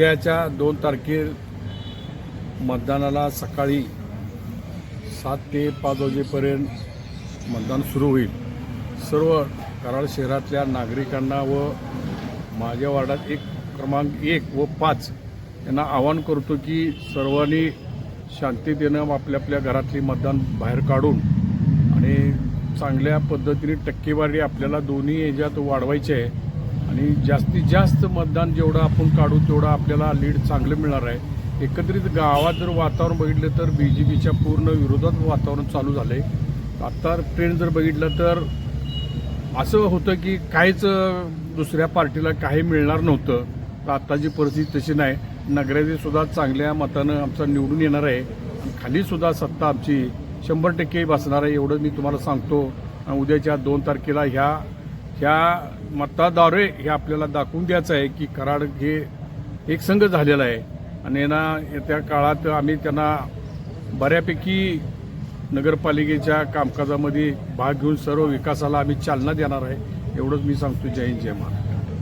उद्याच्या दोन तारखे मतदानाला सकाळी सात ते पाच वाजेपर्यंत मतदान सुरू होईल. सर्व कराड शहरातल्या नागरिकांना व माझ्या वार्डात एक क्रमांक एक व पाच यांना आवाहन करतो की सर्वांनी शांततेनं आपल्या आपल्या घरातली मतदान बाहेर काढून आणि चांगल्या पद्धतीने टक्केवारी आपल्याला दोन्ही याच्यात वाढवायची आहे. आणि जास्तीत जास्त मतदान जेवढं आपण काढू तेवढं आपल्याला लीड चांगलं मिळणार आहे. एकत्रित गावात जर वातावरण बघितलं तर बी जे पीच्या पूर्ण विरोधात वातावरण चालू झालं आहे आत्ता ट्रेंड जर बघितलं तर असं होतं की काहीच दुसऱ्या पार्टीला काही मिळणार नव्हतं. तर आत्ताची परिस्थिती तशी नाही. नगराचीसुद्धा चांगल्या मतानं आमचा निवडून येणार आहे. आणि सत्ता आमची शंभर टक्के बसणार आहे एवढं मी तुम्हाला सांगतो. आणि उद्याच्या दोन तारखेला ह्या ह्या मताद्वारे हे आपल्याला दाखवून द्यायचं आहे की कराड हे एक संघ झालेला आहे. आणि ना येत्या काळात आम्ही त्यांना बऱ्यापैकी नगरपालिकेच्या कामकाजामध्ये भाग घेऊन सर्व विकासाला आम्ही चालना देणार आहे. एवढंच मी सांगतो. जय हिंद जय महाराष्ट्र.